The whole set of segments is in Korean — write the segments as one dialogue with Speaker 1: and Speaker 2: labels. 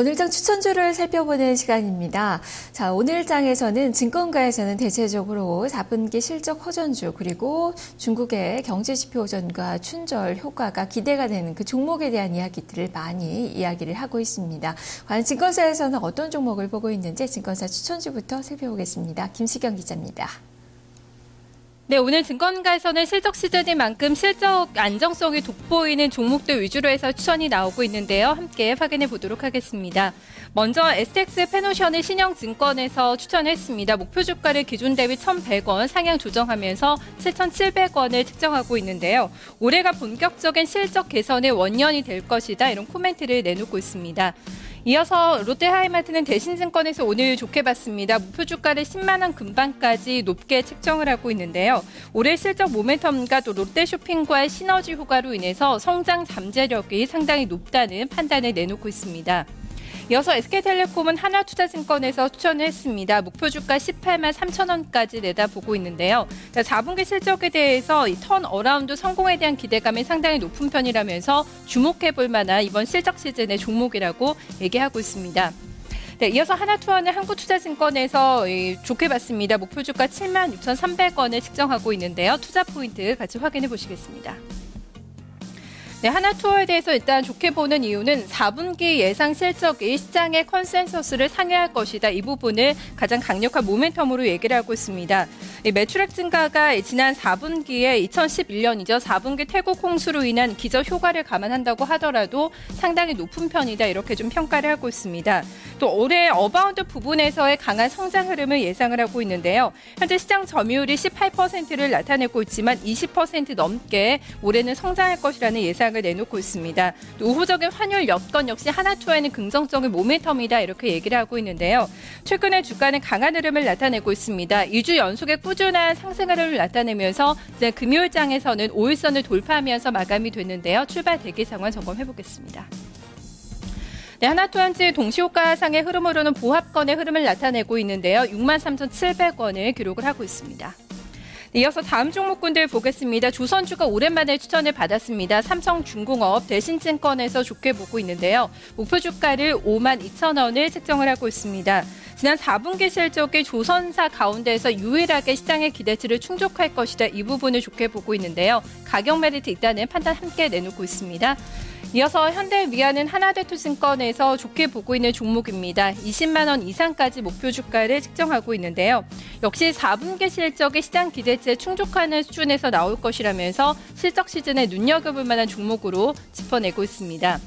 Speaker 1: 오늘장 추천주를 살펴보는 시간입니다. 자, 오늘장에서는 증권가에서는 대체적으로 4분기 실적 호전주 그리고 중국의 경제지표 호전과 춘절 효과가 기대가 되는 그 종목에 대한 이야기들을 많이 이야기를 하고 있습니다. 과연 증권사에서는 어떤 종목을 보고 있는지 증권사 추천주부터 살펴보겠습니다. 김시경 기자입니다.
Speaker 2: 네, 오늘 증권가에서는 실적 시즌인 만큼 실적 안정성이 돋보이는 종목들 위주로 해서 추천이 나오고 있는데요. 함께 확인해 보도록 하겠습니다. 먼저 STX 페노션을 신영증권에서 추천했습니다. 목표 주가를 기준 대비 1,100원 상향 조정하면서 7,700원을 측정하고 있는데요. 올해가 본격적인 실적 개선의 원년이 될 것이다. 이런 코멘트를 내놓고 있습니다. 이어서 롯데하이마트는 대신증권에서 오늘 좋게 봤습니다. 목표 주가를 10만 원 근방까지 높게 책정을 하고 있는데요. 올해 실적 모멘텀과 또 롯데쇼핑과의 시너지 효과로 인해서 성장 잠재력이 상당히 높다는 판단을 내놓고 있습니다. 이어서 SK텔레콤은 하나투자증권에서 추천을 했습니다. 목표 주가 18만 3천 원까지 내다보고 있는데요. 4분기 실적에 대해서 턴 어라운드 성공에 대한 기대감이 상당히 높은 편이라면서 주목해 볼 만한 이번 실적 시즌의 종목이라고 얘기하고 있습니다. 네, 이어서 하나투어는 한국투자증권에서 좋게 봤습니다. 목표 주가 7만 6,300원을 측정하고 있는데요. 투자 포인트 같이 확인해 보시겠습니다. 네, 하나투어에 대해서 일단 좋게 보는 이유는 4분기 예상 실적이 시장의 컨센서스를 상회할 것이다. 이 부분을 가장 강력한 모멘텀으로 얘기를 하고 있습니다. 매출액 증가가 지난 4분기에 2011년이죠. 4분기 태국 홍수로 인한 기저 효과를 감안한다고 하더라도 상당히 높은 편이다. 이렇게 좀 평가를 하고 있습니다. 또 올해 어바운드 부분에서의 강한 성장 흐름을 예상을 하고 있는데요. 현재 시장 점유율이 18%를 나타내고 있지만 20% 넘게 올해는 성장할 것이라는 예상 전략을 내놓고 있습니다. 우호적인 환율 여건 역시 하나투어에는 긍정적인 모멘텀이다 이렇게 얘기를 하고 있는데요. 최근에 주가는 강한 흐름을 나타내고 있습니다. 2주 연속의 꾸준한 상승 흐름을 나타내면서 금요일장에서는 5일선을 돌파하면서 마감이 됐는데요. 출발 대기 상황 점검해 보겠습니다. 네, 하나투한지 동시호가상의 흐름으로는 보합권의 흐름을 나타내고 있는데요. 63,700원을 기록을 하고 있습니다. 이어서 다음 종목군들 보겠습니다. 조선주가 오랜만에 추천을 받았습니다. 삼성중공업 대신증권에서 좋게 보고 있는데요. 목표 주가를 5만 2천 원을 책정을 하고 있습니다. 지난 4분기 실적이 조선사 가운데에서 유일하게 시장의 기대치를 충족할 것이다. 이 부분을 좋게 보고 있는데요. 가격 메리트 있다는 판단 함께 내놓고 있습니다. 이어서 현대위안은 하나대투증권에서 좋게 보고 있는 종목입니다. 20만 원 이상까지 목표 주가를 측정하고 있는데요. 역시 4분기 실적이 시장 기대치에 충족하는 수준에서 나올 것이라면서 실적 시즌에 눈여겨볼 만한 종목으로 짚어내고 있습니다.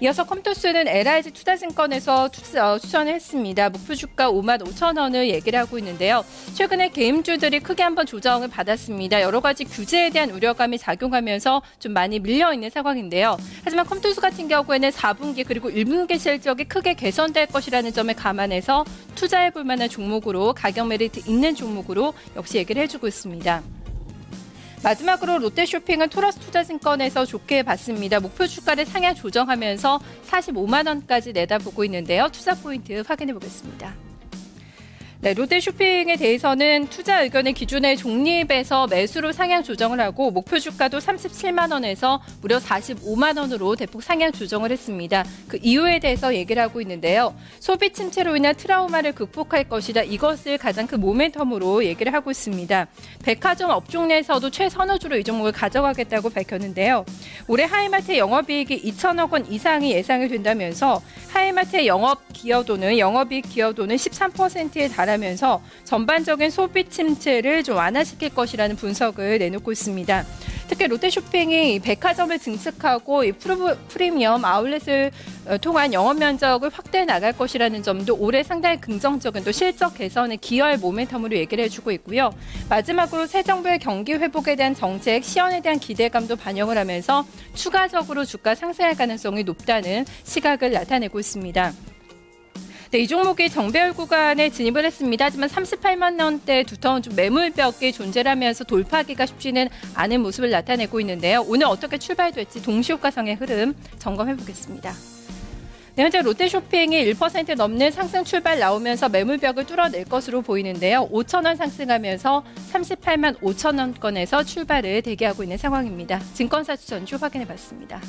Speaker 2: 이어서 컴투스는 LIG 투자증권에서 투자, 어, 추천을 했습니다. 목표 주가 5만 5천 원을 얘기를 하고 있는데요. 최근에 개임주들이 크게 한번 조정을 받았습니다. 여러 가지 규제에 대한 우려감이 작용하면서 좀 많이 밀려 있는 상황인데요. 하지만 컴투스 같은 경우에는 4분기 그리고 1분기 실적이 크게 개선될 것이라는 점을 감안해서 투자해 볼 만한 종목으로 가격 메리트 있는 종목으로 역시 얘기를 해주고 있습니다. 마지막으로 롯데쇼핑은 토러스 투자증권에서 좋게 봤습니다. 목표 주가를 상향 조정하면서 45만 원까지 내다보고 있는데요. 투자 포인트 확인해 보겠습니다. 네, 롯데쇼핑에 대해서는 투자 의견의 기준에 중립에서 매수로 상향 조정을 하고 목표 주가도 37만 원에서 무려 45만 원으로 대폭 상향 조정을 했습니다. 그 이유에 대해서 얘기를 하고 있는데요. 소비 침체로 인한 트라우마를 극복할 것이다. 이것을 가장 큰 모멘텀으로 얘기를 하고 있습니다. 백화점 업종 내에서도 최선호 주로 이 종목을 가져가겠다고 밝혔는데요. 올해 하이마트의 영업이익이 2천억 원 이상이 예상이 된다면서 하이마트의 영업 기여도는 영업이익 기여도는 13%에 달하 말하면서 전반적인 소비 침체를 좀 완화시킬 것이라는 분석을 내놓고 있습니다. 특히 롯데쇼핑이 백화점을 증축하고 이 프리미엄 아울렛을 어, 통한 영업 면적을 확대해 나갈 것이라는 점도 올해 상당히 긍정적인 또 실적 개선에 기여할 모멘텀으로 얘기를 해주고 있고요. 마지막으로 새 정부의 경기 회복에 대한 정책 시연에 대한 기대감도 반영을 하면서 추가적으로 주가 상승할 가능성이 높다는 시각을 나타내고 있습니다. 네, 이 종목이 정배열 구간에 진입을 했습니다. 하지만 38만 원대 두터운 좀 매물벽이 존재하면서 돌파하기가 쉽지는 않은 모습을 나타내고 있는데요. 오늘 어떻게 출발될지 동시효과성의 흐름 점검해 보겠습니다. 네, 현재 롯데쇼핑이 1% 넘는 상승 출발 나오면서 매물벽을 뚫어낼 것으로 보이는데요. 5천 원 상승하면서 38만 5천 원권에서 출발을 대기하고 있는 상황입니다. 증권사 추천주 확인해 봤습니다.